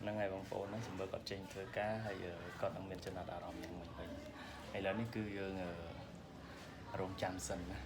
ហ្នឹងហើយបងប្អូនហ្នឹងសម្បូរគាត់ចេញធ្វើការហើយអឺគាត់នឹងមានចំណាត់អារម្មណ៍យ៉ាងម៉េចវិញឥឡូវនេះគឺយើងអឺរងចាំសិនណា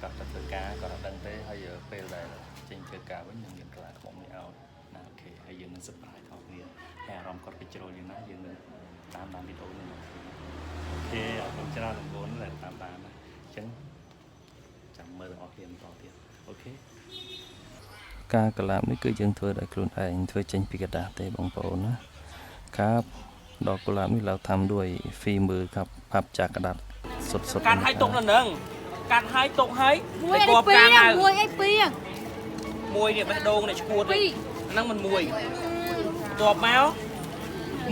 គាត់ទៅធ្វើការគាត់អត់ដឹងទេហើយអឺពេលដែលចេញធ្វើការវិញនឹងមានកន្លះខ្មុំនេះឲ្យណាអូខេហើយយើងនឹង surprise ថតគ្នាហើយអារម្មណ៍គាត់គេជ្រុលយ៉ាងណាយើងនឹងតាមតាមវីដេអូនេះមកអូខេអរគុណច្រើនបងប្អូនដែលតាមតាមណាអញ្ចឹងចាំមើលរបស់គ្នាបន្តទៀតអូខេ ការកលាបនេះគឺយើងធ្វើដោយខ្លួនឯងធ្វើចេញពីกระดาษទេបងប្អូនណាครับดอกกุหลาบនេះเราทำด้วยฝีมือครับพับจากกระดาษสดๆ កាត់ឲ្យទុកនៅនឹងកាត់ឲ្យទុកឲ្យ មួយ តែ អី គប់ ពី កាង រ នៅ មួយអីពីរ មួយនេះបេះដូងនេះឈួត ពី នេះ រ ហ្នឹងមិនមួយទប់មក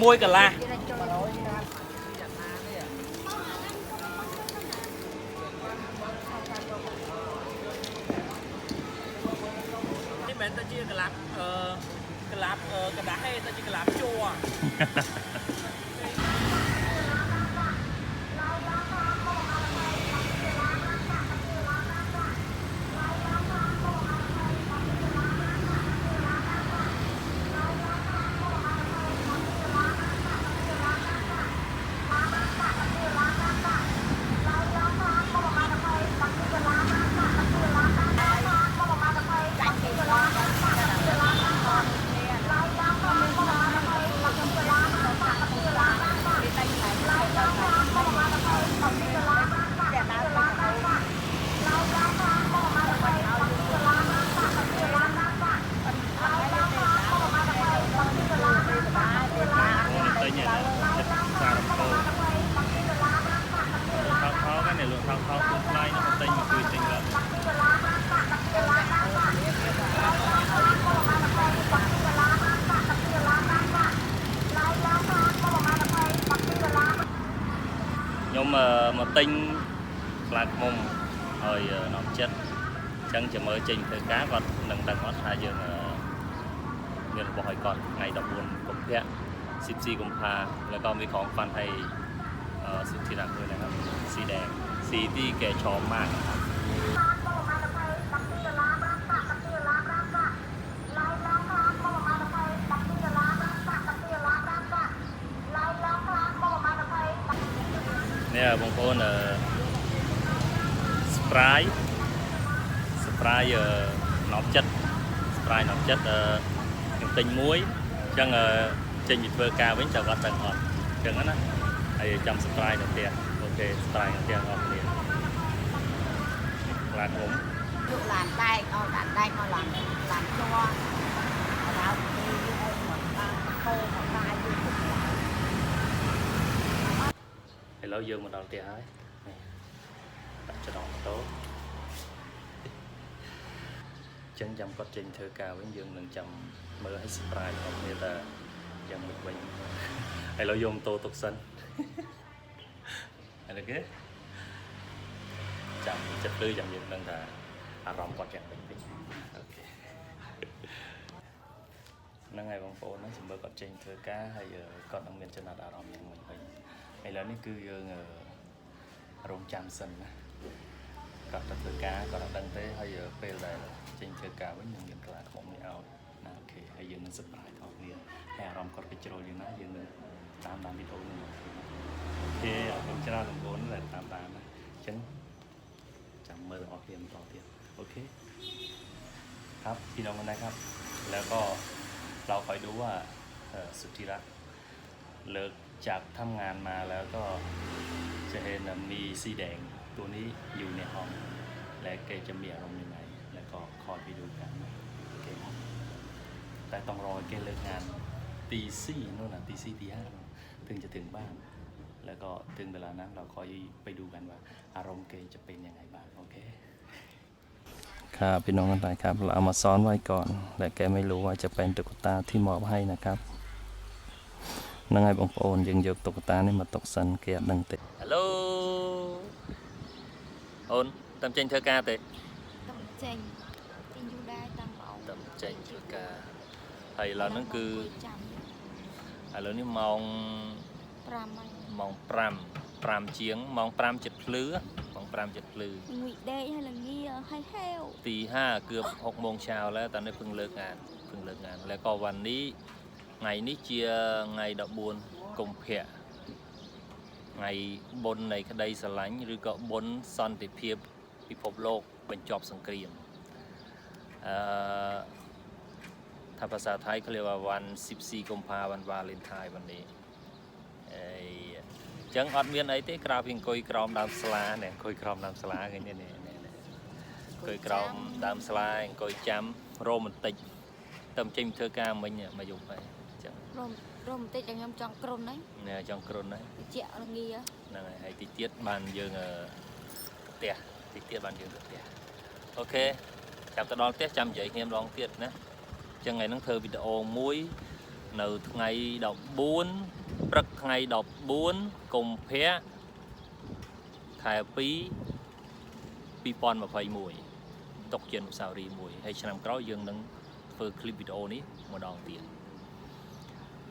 មួយកន្លះ เออกระดาษให้ตะจิกระลาบจัว ទិញខ្លាឃុំឲ្យអឺនំចិត្តអញ្ចឹងចាំមើលចេញធ្វើការគាត់នឹងដឹងអត់ថាយើងអឺមានរបស់ឲ្យគាត់ថ្ងៃ14កុម្ភៈ14កុម្ភៈแล้วก็มีของฟันให้เอ่อสุดที่รักด้วยนะครับ สีแดง สีที่แกชอบมากนะครับ នេះបងប្អូនអឺ Sprite Sprite អឺណប់ចិត្ត Sprite ណប់ចិត្តអឺខ្ញុំទិញមួយអញ្ចឹងអឺចេញពីធ្វើការវិញចាំគាត់ដឹងអត់អញ្ចឹងណាហើយចាំ Sprite នៅផ្ទះអូខេ Sprite នៅផ្ទះអស់គ្នាខ្លាខ្ញុំយកឡានដែកឲ្យដាក់ដែកឲ្យឡានឡានជួរដល់ពីយកមកបានហូរមកបាយយកទៅ ឥឡូវយើងមកដល់ផ្ទះហើយនេះដាក់ច្រកម៉ូតូអញ្ចឹងចាំគាត់ចេញធ្វើការវិញយើងនឹងចាំមើលឲ្យ surprise របស់គ្នាតើយ៉ាងម៉េចវិញឥឡូវយកម៉ូតូទុកសិនឥឡូវគេចាំចិត្តលឺចាំយើងដឹងថាអារម្មណ៍គាត់យ៉ាងម៉េចវិញអូខេហ្នឹងហើយបងប្អូនហ្នឹងសម្បូរគាត់ចេញធ្វើការហើយអឺគាត់នឹងមានចំណាត់អារម្មណ៍យ៉ាងម៉េចវិញ ឥឡូវនេះគឺយើងអឺរងចាំសិនណាគាត់ទៅធ្វើការគាត់អត់ដឹងទេហើយអឺពេលដែលចេញធ្វើការវិញនឹងមានកន្លះខ្មុំនេះឲ្យណាអូខេហើយយើងនឹង surprise ថតគ្នាហើយអារម្មណ៍គាត់គេជ្រុលយ៉ាងណាយើងនឹងតាមតាមវីដេអូនេះមកអូខេអរគុណច្រើនបងប្អូនដែលតាមតាមណាអញ្ចឹងចាំមើលរបស់គ្នាបន្តទៀតអូខេครับพี่น้องกันนะครับ แล้วก็เราคอยดูว่าเอ่อสุทธิรัก เลิก จากทำงานมาแล้วก็จะเห็นมีสีแดงตัวนี้อยู่ในห้อง และแกจะมีอารมณ์ยังไง แล้วก็คอยไปดูกันโอเคครับแต่ต้องรอแกเลิกงานตีสี่นู่นน่ะตีสี่ตีห้าถึงจะถึงบ้าน แล้วก็ถึงเวลานั้นเราคอยไปดูกันว่า อารมณ์แกจะเป็นยังไงบ้างโอเคครับพี่น้องกันไปครับ เราเอามาซ้อนไว้ก่อน แต่แกไม่รู้ว่าจะเป็นตุ๊กตาที่มอบให้นะครับ នឹងហើយបងប្អូនយើងយកតុក្កតានេះមកຕົកសិនគេអត់ដឹងទេហេឡូអូនតាមចេញធ្វើការទេ តំចេញទីយូរដែរតាមបង តាមចេញធ្វើការហើយឥឡូវហ្នឹងគឺ ចាំ ឥឡូវនេះម៉ោង 5ហើយ ម៉ោង5 5ជាងម៉ោង5ចិត្តភ្លឺម៉ោង5ចិត្តភ្លឺ ងុយដេកហើយល្ងាហើយហេវ ตีห้าเกือบ6โมงเช้าแล้วตอนนี้เพิ่งเลิกงานเพิ่งเลิกงาน แล้วก็วันนี้ ថ្ងៃនេះជាថ្ងៃ14កុម្ភៈថ្ងៃបុណ្យនៃក្តីស្រឡាញ់ឬក៏បុណ្យសន្តិភាពពិភពលោកបញ្ចប់សង្គ្រាមអឺថាភាសាថៃគេហៅថាវ៉ាន់ស៊ីបស៊ីកុម្ភាវ៉ាន់វ៉ាលេនថៃវ៉ាន់នេះអីចឹងអត់មានអីទេក្រៅពីអង្គុយក្រោមដើមស្លានេះអង្គុយក្រោមដើមស្លាឃើញទេនេះអង្គុយក្រោមដើមស្លាអង្គុយចាំរោមបន្តិចតែមិនចេញធ្វើការមិញមកយប់ហើយ រមរមបន្តិចដល់ខ្ញុំចង់ក្រុនហ្នឹង នេះចង់គ្រុនហើយ តិចរងា ហ្នឹងហើយហើយតិចទៀតបានយើងអឺផ្ទះតិចទៀតបានយើងទៅផ្ទះអូខេចាំទៅដល់ផ្ទះចាំនិយាយគ្នាម្ដងទៀតណាអញ្ចឹងថ្ងៃហ្នឹងធ្វើវីដេអូមួយនៅថ្ងៃ14ព្រឹកថ្ងៃ14កុម្ភៈខែ2 2021ຕົកជាអនុស្សាវរីយ៍មួយហើយឆ្នាំក្រោយយើងនឹងធ្វើคลิปវីដេអូនេះម្ដងទៀត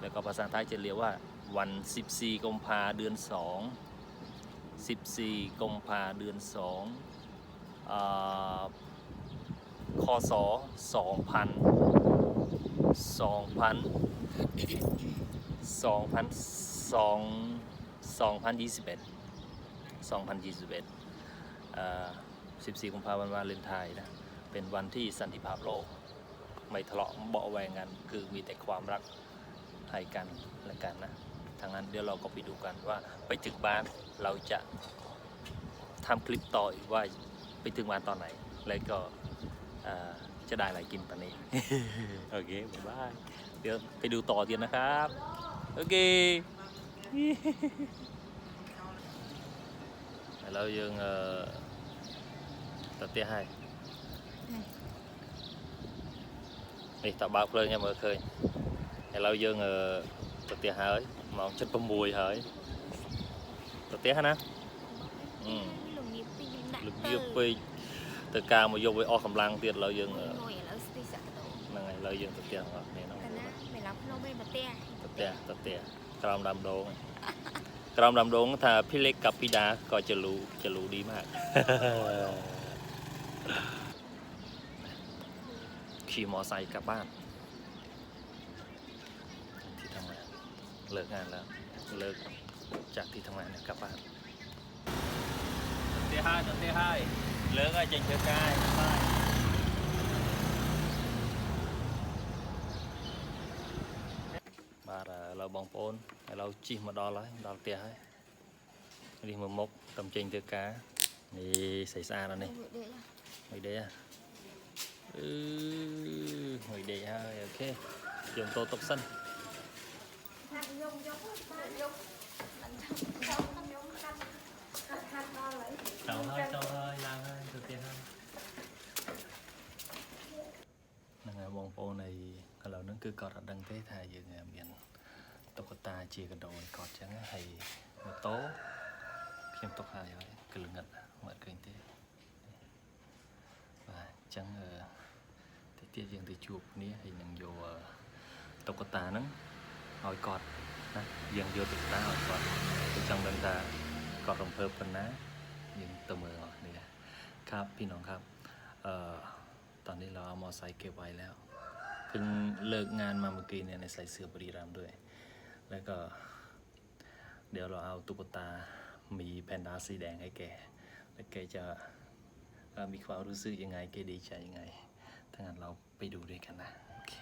แล้วก็ภาษาไทยจะเรียกว่าวัน 14กุมภาเดือน 2 14กุมภาเดือน2อคศ2000 2000 2021 2021อ่า14กุมภาพันธ์วันวาเลนไทน์นะ เป็นวันที่สันติภาพโลก ไม่ทะเลาะเบาแวงกัน คือมีแต่ความรัก ให้กันและกันนะทางนั้นเดี๋ยวเราก็ไปดูกันว่าไปถึงบ้านเราจะทำคลิปต่ออีกว่าไปถึงบ้านตอนไหน แล้วก็เอ่อจะได้อะไรกินตอนนี้ โอเคบ๊ายบายเดี๋ยวไปดูต่อเดียวนะครับ โอเค เรายังเอ่อตัดเตี้ยให้นี่ตาบ้าเพลิงยังไม่เคย ឥឡូវយើងអឺទៅផ្ទះហើយម៉ោង7:06ហើយទៅផ្ទះណាអឺ លងៀបពីយដាក់ លំៀបពេកទៅការមកយកឲ្យអស់កម្លាំងទៀតឥឡូវយើង ង អឺ ួយឥឡូវស្ទីសាក់ដោ ហ្នឹងហើយឥឡូវយើងទៅផ្ទះអស់គ្នាហ្នឹង កណាមិនឡប់ភ្នំឯងមកផ្ទះ ទៅផ្ទះទៅផ្ទះក្រោមដើមដូងក្រោមដើមដូងថាភីលេកកាពីដាក៏ចលូចលូឌីមក ขี่มอไซค์กลับบ้าน เลิกงานแล้วเลิกจากที่ทำงานเนี่ยกลับบ้าน à, Thứ hai, thứ hai, lớn ở trên thứ hai, thứ hai. Bà là lâu bóng phôn, lâu chỉ mà đo lại, đo tía hay. Đi một mốc, tầm trình thứ cá. Đi xảy ra rồi này. Mày đế à? à? Ừ, mày đế ha, ok. Dùng tô tộc sân. ចូលហើយចូលហើយឡើងហើយទៅទៀតហើយហ្នឹងហើយបងប្អូនហើយឥឡូវហ្នឹងគឺគាត់អត់ដឹងទេថាយើងមានតុក្កតាជាកដោឲ្យគាត់ចឹងហើយម៉ូតូខ្ញុំទុកហើយហើយគឺល្ងិតមើលឃើញទេបាទអញ្ចឹងអឺតិចទៀតយើងទៅជួបគ្នាហើយនឹងយកអឺតុក្កតាហ្នឹងឲ្យគាត់ណាយើងយកតុក្កតាឲ្យគាត់គឺចង់ដឹងថាគាត់រំភើបប៉ុណ្ណា ยืนตะเมอนี่ยครับพี่น้องครับเอ่อตอนนี้เราเอามอไซค์เก็บไว้แล้วเพิ่งเลิกงานมาเมื่อกี้เนี่ยในสายเสือบุรีรัมด้วย แล้วก็ เดี๋ยวเราเอาตุ๊กตามีแพนด้าสีแดงให้แก แล้วแกจะมีความรู้สึกยังไงแกดีใจยังไง ถ้างั้นเราไปดูด้วยกันนะอเค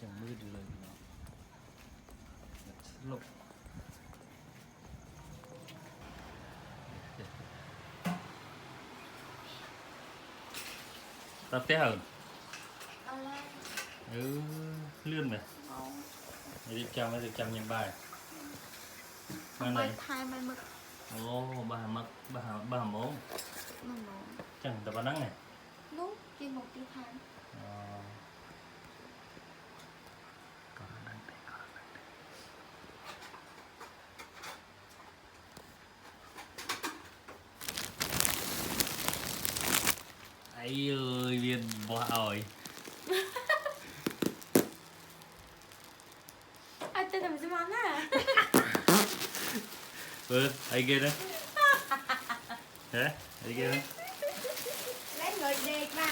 ยังมืดอยู่เลยเนาะลบ tập té hơn អស់ហើយ ừ lươn này មក Để đi chăm hay được chăm nhân bài អ Bên បាយ này ថែមឲ្យមក Ồ, bà hàm mật, bà hàm, bà hàm ốm មកមក Chẳng tập bà nắng này នោះជាមកទីថែម Ờ. dedim bizim anne. Böyle hadi gelin. He hadi gelin. Ben gördüm ben.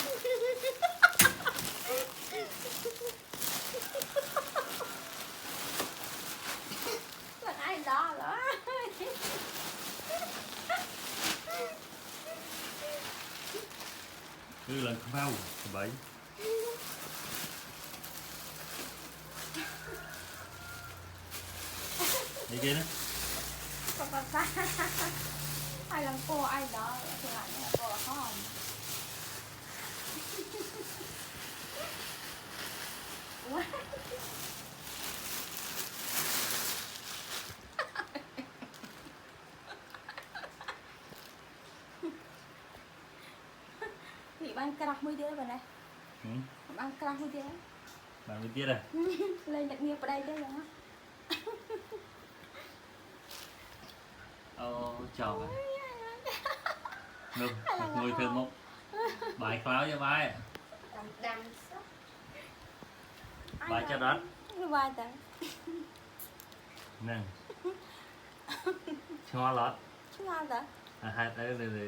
Bak ay daha da. Cứ lần bao, bảy. កបានឡើងខ្មៅស្បៃនេះគេណា Còn còn xa Ai làm cô ai đó Thì lại là cô là không ពីបានក្រាស់មួយទៀតបងណាហឹមបានក្រាស់មួយទៀត បានវាទៀតហ៎ លេងដឹកងារប្តីទេយ៉ាងណា អូចប់ហើយនោះងុយធ្វើមុខបាយខ្លោចទេបាយ đầm đầm sốc បាយចិត្តអត់វាបាយតាហ្នឹងឆ្ងល់អត់ឆ្ងល់តាអាហេតុអីលើលើ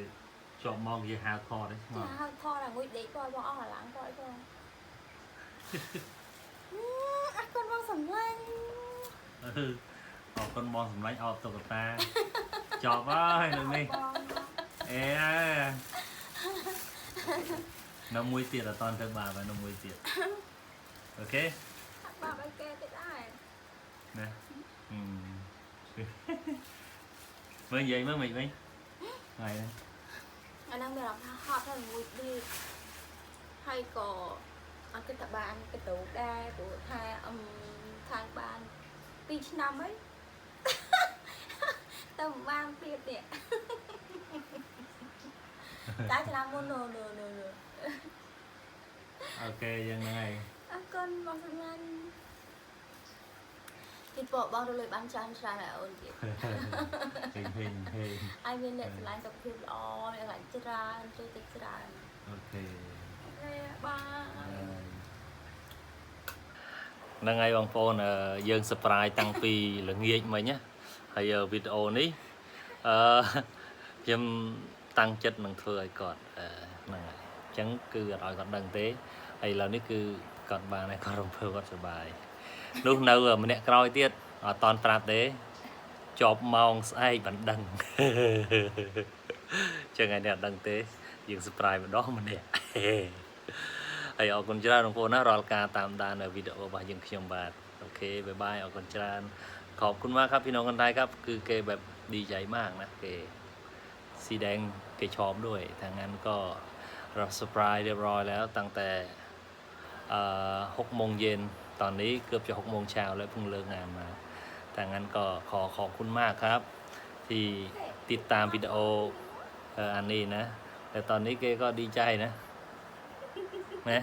ជាប់មកនិយាយហៅខតទេឆ្ងចាល់ហៅថតឲ្យមួយដេកគាត់បងអស់អាឡាំងគាត់បងអះគាត់បងសំឡាញ់អឺអរគុណបងសម្លាញ់អបតុកតា Chọp ơi, đừng đi Ê à. Nó mũi tiệt là toàn thương bà và nó mũi tiệt. Ok. Bà bà kê tiệt ai à? Nè. Ừ. Mới vậy mới mình mình Ngày đây Anh đang bị đọc hot hay là mũi đi Hay có Anh cái tập ăn cái tủ đa của thai âm thang bàn Tí năm ấy. ទៅដែរព្រោះថាអឹមខាងបាន2ឆ្នាំហើយទៅមិនបានទៀតនេះតែឆ្នាំមុននោះនោះនោះនោះអូខេយ៉ាងហ្នឹងហើយអរគុណបងសំឡាញ់គេបបបងទៅលុយបានច្រើនច្រើនហើយអូនទៀតហេងហេងហេងឲ្យមានអ្នកស្រឡាញ់សុខភាពល្អអ្នកស្រឡាញ់ច្រើនជួយទឹកច្រើនអូខេទេបាទហ្នឹងហើយបងប្អូនអឺយើង surprise តាំងពីល្ងាចមិញណា ហើយវីដេអូនេះអឺខ្ញុំតាំងចិត្តនឹងធ្វើឲ្យគាត់អឺហ្នឹងហើយអញ្ចឹងគឺអត់ឲ្យគាត់ដឹងទេហើយឥឡូវនេះគឺគាត់បានហើយគាត់រំភើបគាត់សប្បាយនោះនៅម្នាក់ក្រោយទៀតអត់តន់ប្រាប់ទេជាប់ម៉ោងស្អែកបានដឹងអញ្ចឹងហើយអ្នកអត់ដឹងទេយើង surprise ម្ដងម្នាក់ហើយអរគុណច្រើនបងប្អូនណារាល់ការតាមដាននៅវីដេអូរបស់យើងខ្ញុំបាទអូខេបាយបាយអរគុណច្រើន ขอบคุณมากครับพี่น้องคนไทยครับ คือเกแบบดีใจมากนะเกสีแดงเกชอบด้วยทางนั้นก็เราสปรายเรียบร้อยแล้วตั้งแต่หกโมงเย็นตอนนี้เกือบจะหกโมงเช้าแล้วเพิ่งเลิกงานมาทางนั้นก็ขอขอบคุณมากครับ ที่ติดตามวิดีโอเอ่ออันนี้นะ แต่ตอนนี้เกก็ดีใจนะนะ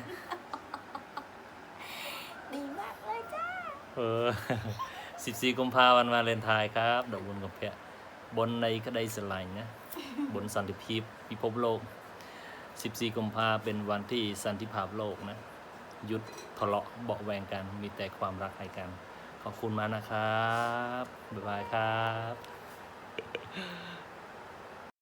ดีมากเลยจ้าเออ 14 กุมภาพันธ์วาเลนไทน์ครับ ดอกบุญกับเพะบนในก็ได้สลายนะ บนสันติภาพพิภพโลก 14 กุมภาเป็นวันที่สันติภาพโลกนะ หยุดทะเลาะเบาแวงกัน มีแต่ความรักให้กัน ขอบคุณมากนะครับ บ๊ายบายครับ